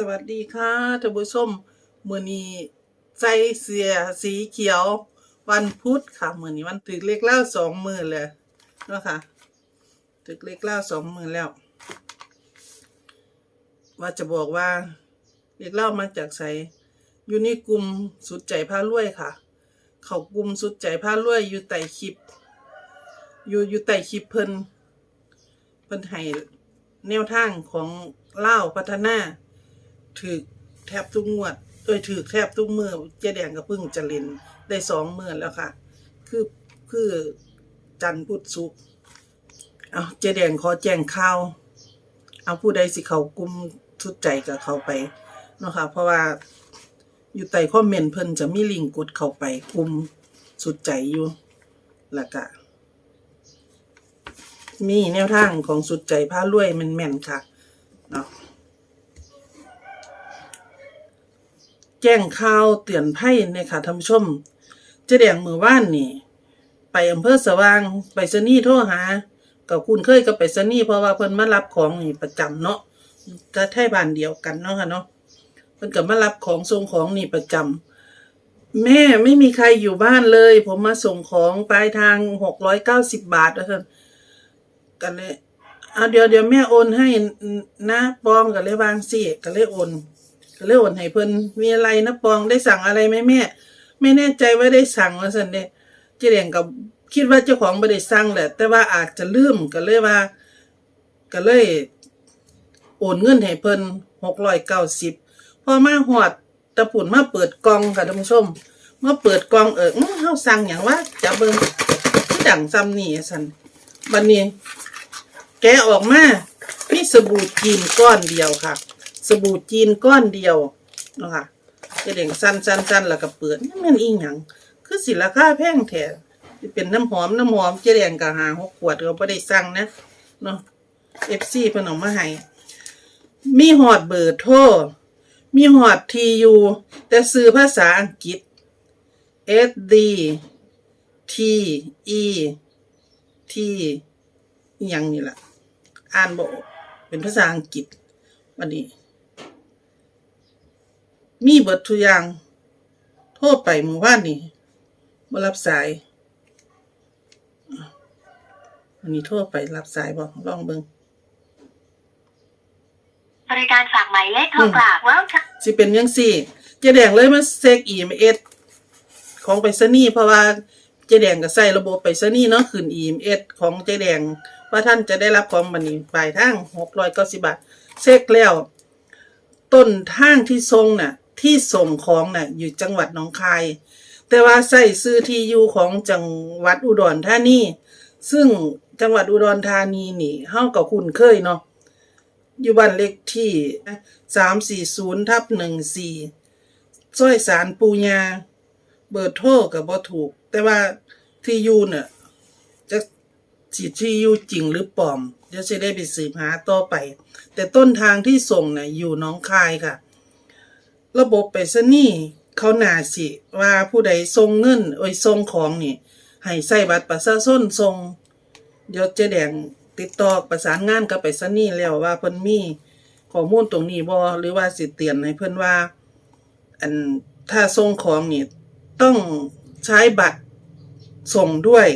สวัสดีค่ะท่านผู้ชมมือนี้ใส่เสื้อสีเขียว วันพุธค่ะมือนี้วันถึกเลขเล่าสองมือเลยเนาะค่ะถึกเลขเล่าสองมือแล้ว ว่าจะบอกว่าเลขเล่ามาจากไสอยู่ในกลุ่มสุดใจพารวยค่ะ เขากลุ่มสุดใจพารวยอยู่ใต้คลิป อยู่อยู่ใต้คลิปเพิ่นเพิ่นให้แนวทางของเล่าพัฒนา ถือแทบทุกงวดเอ้ยถือแทบทุกมือเจ๊แดงก็เพิ่งจะเล่นได้สองมือแล้วค่ะ คือคือจันพุทธศุกร์เอาเจ๊แดงขอแจ้งข่าว เอาผู้ใดสิเขากุมทุดใจกับเขาไปเนาะค่ะเพราะว่าอยู่ใต้คอมเมนต์เพิ่นจะมีลิงก์กดเข้าไปกุมสุดใจอยู่แล้วก็มีแนวทางของสุดใจพารวยมันแม่นค่ะเนาะ แจ้งข่าวเตือนภัยนี่ยค่ะท่านผู้ชมเจ๊แดงมือว่านนี่ ไปอำเภอสว่างไปสนีโทรหากับคุณเคยกับไปสนีเพราะว่าเพิ่นมารับของนี่ประจำเนาะก็ไทยบ้านเดียวกันเนาะค่ะเนาะเพิ่นก็มารับของส่งของนี่ประจำแม่ไม่มีใครอยู่บ้านเลย ผมมาส่งของปลายทางหกร้อยเก้าสิบบาทแล้วท่านกันเลยเอาเดี๋ยวเดี๋ยวแม่โอนให้นะปองกันเลยวางสิกันเลยโอน ก็เลยโอนให้เพิ่นมีอะไรนะปองได้สั่งอะไรไหมแม่ ไม่แน่ใจว่าได้สั่งว่าสันเดเจเดียงกับคิดว่าเจ้าของไม่ได้สั่งแหละ แต่ว่าอาจจะลืมก็เลยว่า ก็เลย โอนเงินให้เพิ่นหกร้อยเก้าสิบพอมาหอดตะปุ่นมาเปิดกล่องค่ะท่านผู้ชมมาเปิดกล่องเออเฮาสั่งอย่างว่าจะเบิ่งที่ดั่งซ้ำนี่สันบัดนี้ แกออกมามีสบู่จีนก้อนเดียวค่ะ สบู่จีนก้อนเดียวเนาะค่ะจะเด่งสั้นสั้นสั้นแล้วก็เปิดนี่มันอีหยังคือสิราคาแพงแท้เป็นน้ำหอมน้ำหอมเจแดงก็หาหกขวดก็บ่ได้สั่งนะเนาะ FC เพิ่นเอามาให้มีฮอดเบอร์โทรมีฮอดทียูแต่ซื้อภาษาอังกฤษ S D T E T อหยังนี่ล่ะอ่านบอกเป็นภาษาอังกฤษวันนี้ มีเบิดทุกอย่าง โทรไปเมื่อวานนี่บ่รับสายอะวันนี้โทรไปรับสายบ่ลองเบิ่งบริการฝากหมายเลขโทรกลับ Welcome สิเป็นยังสี่เจ๊แดงเลยมาเซ็กอีเอสของไปรษณีย์เพราะว่าเจ๊แดงก็ใส่ระบบไปรษณีย์เนาะขึ้นอีเอสของเจ๊แดงว่าท่านจะได้รับของบันนี้ปลายทางหกร้อยเก้าสิบาทเช็คแล้ว ต้นทางที่ทรงน่ะ ที่ส่งของน่ะอยู่จังหวัดหนองคาย แต่ว่าใส่ซื้อที่อยู่ของจังหวัดอุดรธานีซึ่งจังหวัดอุดรธานีนี่เฮากับคุณเคยเนาะอยู่บ้านเลขที่สามสี่ศูนย์ทับหนึ่งสี่ซอยสารปูญาเบอร์โทรกับบ่ถูก แต่ว่าที่อยู่น่ะจะสิที่อยู่จริงหรือปลอมเดี๋ยวจะได้ไปสืบหาต่อไป แต่ต้นทางที่ส่งน่ะอยู่น้องคายค่ะ ระบบไปรษณีย์เขาหนาสิว่าผู้ใดส่งเงินโอ้ยส่งของนี่ให้ใส่บัตรประชาชนส่งเดี๋ยวเจ๊แดงติดต่อประสานงานกับไปรษณีย์แล้วว่าเพิ่นมีข้อมูลตรงนี้บ่หรือว่าสิเตือนให้เพิ่นว่า อันถ้าส่งของนี่ต้องใช้บัตรส่งด้วย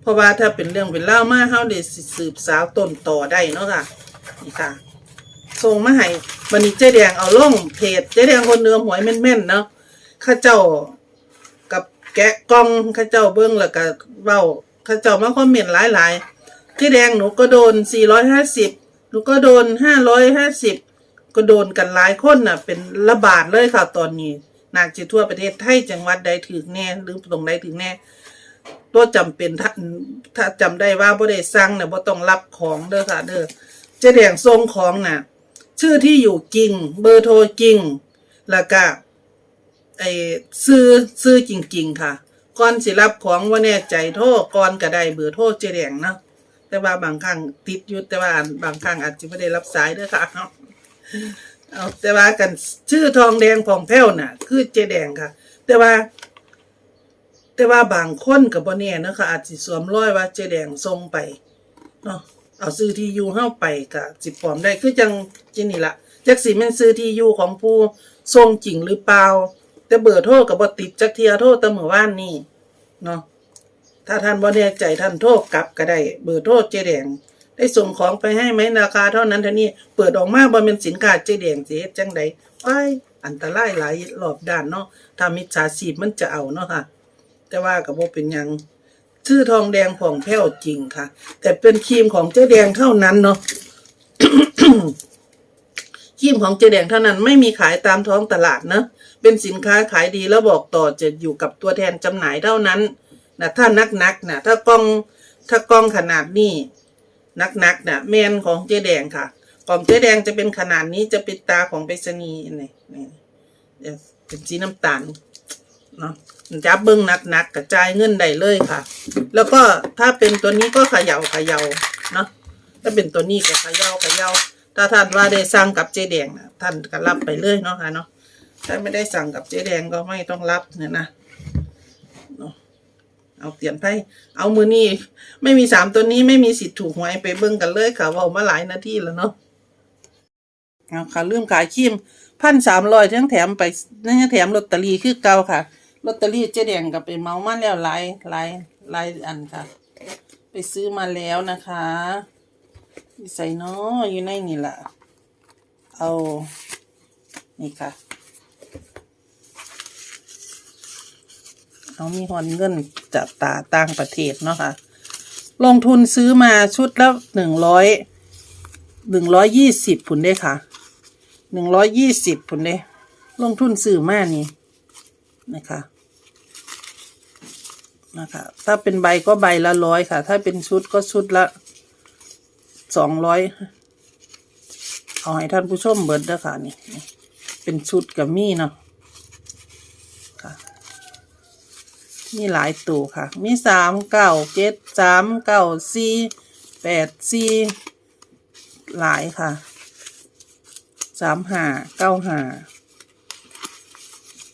เพราะว่าถ้าเป็นเรื่องเป็นเล่ามาเฮาได้สิสืบสาวต้นต่อได้เนาะค่ะนี่ค่ะ ส่งมาให้บันนี้เจ๊แดงเอาล่องเพจเจ๊แดงคนเนื้อหวยแม่นๆเนาะข้าเจ้ากับแกะกล้องข้าเจ้าเบิ้งแล้วก็เว้าข้าเจ้ามาคอมเมนต์หลายๆเจ๊แดงหนูก็โดน450หนูก็โดน550ก็โดนกันหลายคนน่ะ เป็นระบาดเลยค่ะตอนนี้นาจิทั่วประเทศไทยจังหวัดใดถึงแน่หรือตรงใดถึงแน่ตัวจำเป็นถ้าถ้าจำได้ว่าบ่ได้สั่งน่ะบ่ต้องรับของเด้อค่ะเด้อเจ๊แดงส่งของน่ะ ชื่อที่อยู่จริง เบอร์โทรจริง แล้วก็ไอ้ซื้อซื้อจริง ๆ ค่ะ ก่อนสิรับของว่าแน่ใจโทรก่อนก็ได้เบอร์โทรเจแดงเนาะแต่ว่าบางครั้งติดอยู่แต่ว่าบางครั้งอาจจะไม่ได้รับสายด้อค่ะเอาแต่ว่ากันชื่อทองแดงผ่องแผ้วน่ะ คือเจแดงค่ะ แต่ว่า แต่ว่าบางคนกับบ่แน่เนาะค่ะอาจสิสวมรอยว่าเจแดงส่งไปเนาะ เอาซื้อที่อยู่เฮาไปก็สิปลอมได้คือจังจินี่ละจักสิแม่นซื้อที่อยู่ของผู้ทรงจริงหรือเปล่า แต่เบอร์โทรก็บ่ติดจักเทียโทรต่เมื่อวานนี้เนาะถ้าท่านบ่แน่ใจท่านโทรกลับก็ได้ เบอร์โทรเจแดงได้ส่งของไปให้ไหมราคาเท่านั้นเท่านี้เปิดออกมาบ่เป็นสินค้าเจแดงสิเฮ็ดจังใดว้อันตรายหลายรอบด้านเนาะถ้ามิจฉาชีพมันจะเอาเนาะค่ะ แต่ว่าก็บ่เป็นยัง ชื่อทองแดงผ่องแผ้วจริงค่ะ แต่เป็นครีมของเจ๊แดงเท่านั้นเนาะครีมของเจ๊แดงเท่านั้นไม่มีขายตามท้องตลาดเนอะเป็นสินค้าขายดีแล้วบอกต่อจะอยู่กับตัวแทนจำหน่ายเท่านั้นนะถ้านักนักๆนะถ้ากล้องถ้ากล้องขนาดนี้นักนักๆนะแมนของเจ๊แดงค่ะ ของเจ๊แดงจะเป็นขนาดนี้จะปิดตาของไปรษณีย์นี่นี่เดี๋ยเป็นสีน้ำตาลเนาะ จับเบิ้งหนักๆกระจายเงินได้เลยค่ะ แล้วก็ถ้าเป็นตัวนี้ก็เขย่าเขย่าเนาะถ้าเป็นตัวนี้ก็เขย่าเขย่าถ้าท่านว่าได้สั่งกับเจ๊แดงนะท่านก็รับไปเลยเนาะค่ะเนาะถ้าไม่ได้สั่งกับเจ๊แดงก็ไม่ต้องรับเนี่ยนะเอาเปลี่ยนไพ่เอามือนี้ไม่มีสามตัวนี้ไม่มีสิทธิ์ถูกหวยไปเบิ้งกันเลยค่ะว่ามาหลายนาทีแล้วเนาะเอาค่ะเริ่มขายครีมพันสามร้อยทั้งแถมไปนั่นแถมลอตเตอรี่คือเก่าค่ะ ลอตเตอรี่เจ๊แดงกับไปเมามาแล้วหลายหลายหลายอันค่ะ ไปซื้อมาแล้วนะคะใส่เนาะอยู่ในนี่แหละเอา นี่ค่ะ เอามีหอนเงินจากตาต่างประเทศเนาะค่ะ ลงทุนซื้อมาชุดละหนึ่งร้อยหนึ่งร้อยยี่สิบผุนได้ค่ะหนึ่งร้อยยี่สิบผุนเด้ ลงทุนซื้อมานี่ นะคะ นะคะ ถ้าเป็นใบก็ใบละร้อยค่ะ ถ้าเป็นชุดก็ชุดละสองร้อยเอาให้ท่านผู้ชมเบิดเด้อค่ะนี่เป็นชุดกับมีเนาะค่ะ มีหลายตัวค่ะ มีสามเก้าเจ็ดสามเก้าสี่แปดสี่หลายค่ะสามห้าเก้าห้า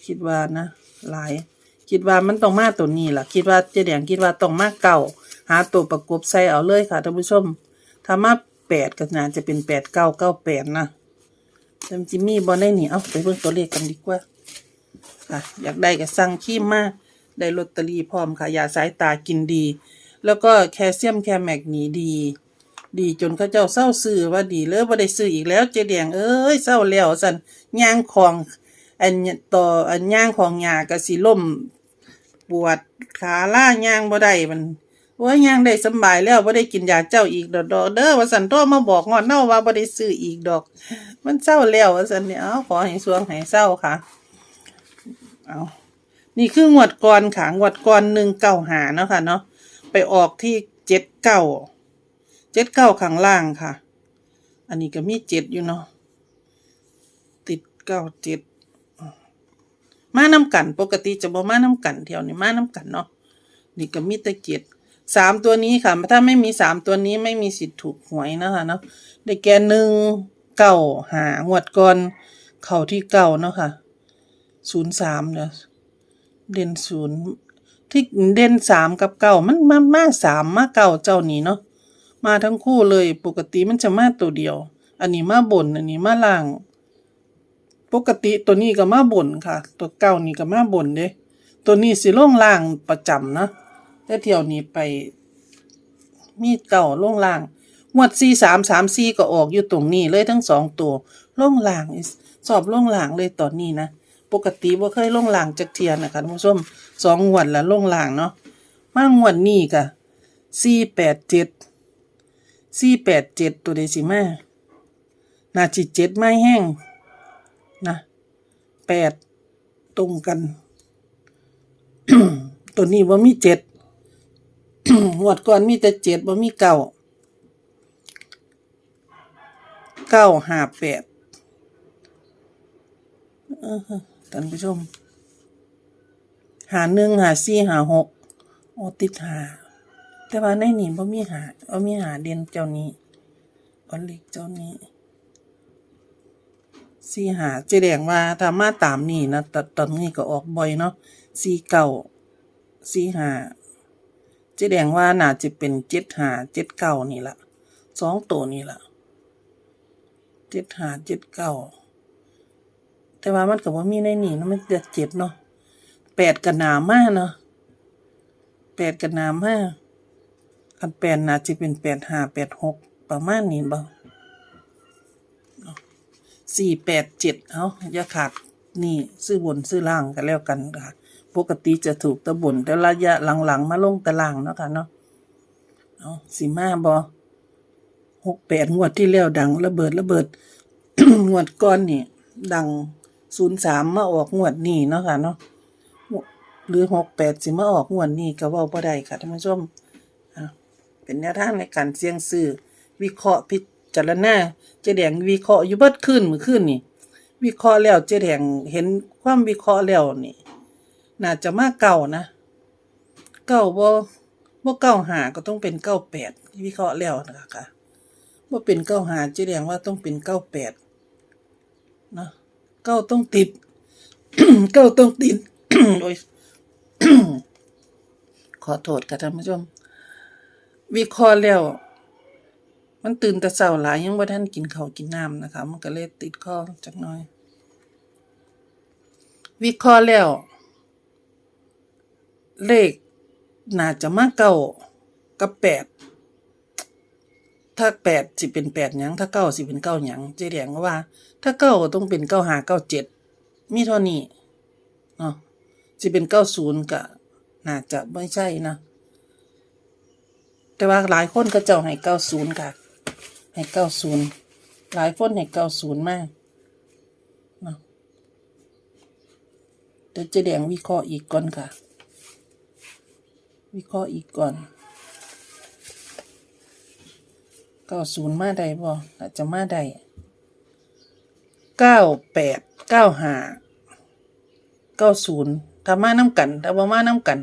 คิดว่านะ หลาย คิดว่ามันต้องมาตัวนี้ล่ะ คิดว่าเจ๊แดงคิดว่าต้องมาเก่า หาตัวประกบใส่เอาเลยค่ะท่านผู้ชม ถ้ามาแปดก็น่าจะเป็นแปดเก้าเก้าแปดนะแต่มันจิมมี่บอลได้หนีเอาไปเบิ่งตัวเลขกันดีกว่า ค่ะ อยากได้ก็สั่งขีมมาได้ลอตเตอรี่พร้อมค่ะยาสายตากินดี แล้วก็แคลเซียมแคลแมกนีดี ดีจนเขาเจ้าเศร้าซื้อว่าดีเลยบ่ได้ซื้ออีกแล้วเจแดงเอ้ยเศร้าแล้วสันย่างของ อันต่ออันย่างของยาก็สิล่มปวดขาล่าย่างบ่ได้มันโอ้ยย่างได้สบายแล้วบ่ได้กินยาเจ้าอีกดอกเด้อว่าสันโทรมาบอกงอนเน่าว่าบ่ได้ซื้ออีกดอก มันเศร้าแล้วว่าสันเนี่ยเอาขอให้สวงให้เศร้าค่ะเอานี่คืองวดก่อนค่ะงวดก่อนหนึ่งเก้าหาเนาะค่ะเนาะไปออกที่เจ็ดเก้าเจ็ดเก้าข้างล่างค่ะ อันนี้ก็มีเจ็ดอยู่เนาะติดเก้าเจ็ด มาน้ำกัน ปกติจะบ่มาน้ำกันเที่ยวนี้มาน้ำกันเนาะนี่ก็มีต่เจ็ดสามตัวนี้ค่ะ ถ้าไม่มีสามตัวนี้ไม่มีสิทธิ์ถูกหวยนะคะเนาะได้แก่หนึ่งเก้าหางวดก่อนเข่าที่เก้าเนาะค่ะศูนย์สามเนี่ยเด่นศูนย์ที่เด่นสามกับเก้ามันมามาสามมาเก้าเจ้านี้เนาะมาทั้งคู่เลยปกติมันจะมาตัวเดียว อันนี้มาบนอันนี้มาล่าง ปกติตัวนี้ก็มาบนค่ะ ตัวเก้านี่ก็มาบนเด้ ตัวนี้สิล่องล่างประจำนะแต่เที่ยวนี้ไป มีเก่าล่องล่างงวดสี่สามสามสี่ก็ออกอยู่ตรงนี้เลยทั้งสองตัวล่องล่างสอบล่องล่างเลยตอนนี้นะปกติบ่าเคยล่องล่างจักเทียนนะคะท่านผู้ชมสองงวดแล้วลงล่างเนาะมางวดนี้ก็สี่แปดเจ็ดสี่แปดเจ็ดตัวเดซิมานาจิเจ็ดไม่แห้ง นะแปดตรงกัน ตัวนี้ว่ามีเจ็ดหวดก่อนมีแต่เจ็ดว่ามีเก้าเก้าห้าแปดท่านผู้ชม หาหนึ่งหาสี่หาหกโอติดหา แต่ว่าในนี่บ่มีหาบ่มีหาเด่นเจ้านี้อันเล็กเจ้านี้ สี่หาเจแดงว่าถ้ามาตามนี่นะตตอนนี้ก็ออกบ่อยเนาะสี่เก้าสี่หาเจแดงว่าน่าจะเป็นเจ็ดหาเจ็ดเก้านี่ละสองตัวนี่ละเจ็ดหาเจ็ดเก้าแต่ว่ามันก็บ่ามีในนี่นะมันจะเจ็ดเนาะแปดก็หนามากเนาะแปดก็หนามากคันแปดน่าจะเป็นแปดหาแปดหกประมาณนี้บ่ สี่แปดเจ็ดเอาอย่าขาดนี่ซื้อบนซื้อล่างกันแล้วกันค่ะ ปกติจะถูกตะบนแต่ระยะหลังๆ มาลงตารางเนาะค่ะเนาะเอาสีมาบอหกแปดงวดที่แล้วดังระเบิดระเบิด งวดก้อนนี่ดังศูนย์สามมาออกงวดนี้เนาะค่ะเนาะหรือหกแปดสิมาออกงวดนี้ก็ว่าบ่ได้ค่ะท่านผู้ชมเป็นแนวทางในการเสี่ยงซื้อวิเคราะห์พิจ จารณาเจ๊แดงวิเคราะห์อยู่เบิดขึ้นมื้อคืนนี่ วิเคราะห์แล้วเจ๊แดงเห็นความวิเคราะห์แล้วนี่ น่าจะมาเก่านะ เก้าบ่บ่เก้าหาก็ต้องเป็นเก้าแปดวิเคราะห์แล้วนะคะว่เป็นเก้าหาเจ๊แดงว่าต้องเป็นเก้าแปดเนาะเก้าต้องติดเก้าต้องติดโอ้ยขอโทษค่ะท่านผู้ชมวิเคราะห์แล้ว มันตื่นแต่เช้าหลายยังบ่าทันกินข้าวกินน้ำนะคะ มันก็เลยติดคอจักน่อย วิเคราะห์แล้ว เลขน่าจะมาเก้ากับแปดถ้าแปดสิเป็นแปดหยัง ถ้าเก้าสิเป็นเก้าหยังเจ๊แดงก็ว่า ถ้าเก้าต้องเป็นเก้าหาเก้าเจ็ดมีเท่านี้เนาะสิเป็นเก้าศูนย์ก็น่าจะไม่ใช่นะ แต่ว่าหลายคนก็เจ้าให้เก้าศูนย์ค่ะ ให้เก้าศูนย์หลายคนให้เก้าศูนย์มากเนาะเดี๋ยวจ๊แดงวิเคราะห์อีกก่อนค่ะ วิเคราะห์อีกก่อนเก้าศูนย์มาได้บ่อาจจะมาได้เก้าแปดเก้าห้าเก้าศูนย์ถ้ามาน้ำกันถ้าบ่มาน้ำกัน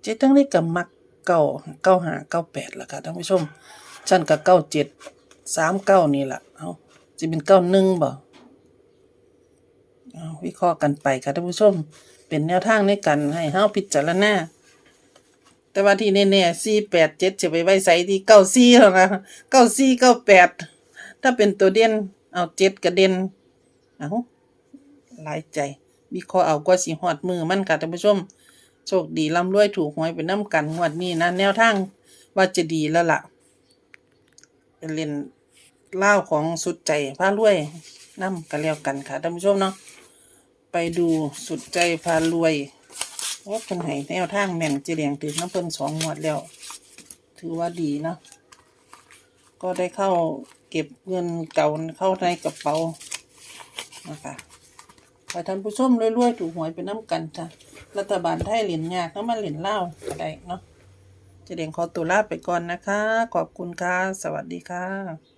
เจ๊ตั้งได้กับมัก เก้าเก้าห้าเก้าแปดละค่ะท่านผู้ชมฉันกับเก้าเจ็ดสามเก้านี่แหละเอาจะเป็นเก้าหนึ่งบ่เอาวิเคราะห์กันไปค่ะท่านผู้ชม เป็นแนวทางในการให้เฮาพิจารณาแต่ว่าที่แน่ๆสี่แปดเจ็ดจะไปไว้ใส่ที่เก้าสี่แล้วนะเก้าสี่เก้าแปดถ้าเป็นตัวเด่นเอาเจ็ดกระเด็นเอาหลายใจวิเคราะห์เอาก็สีหอดมือมันค่ะท่านผู้ชม โชคดีร่ำรวยถูกหวยเป็นน้ำกันงวดนี้นะ แนวทางว่าจะดีแล้วล่ะเล่นเล่าของสุดใจพารวยน้ำกันแล้วกันค่ะท่านผู้ชมเนาะไปดูสุดใจพารวยโอ้คนให้แนวทางแม่นเจเลียงถือน้ำเพิ่นสองงวดแล้ว ถือว่าดีนะก็ได้เข้าเก็บเงินเก่าเข้าในกระเป๋านะคะ ไปท่านผู้ชมรวยๆถูกหวยเป็นน้ำกันจ้ะรัฐบาลไทยเหรียญยากแล้วมาเหรียญเล่าอะไรเนาะจะเดียงขอตัวลาไปก่อนนะคะ ขอบคุณค่ะ สวัสดีค่ะ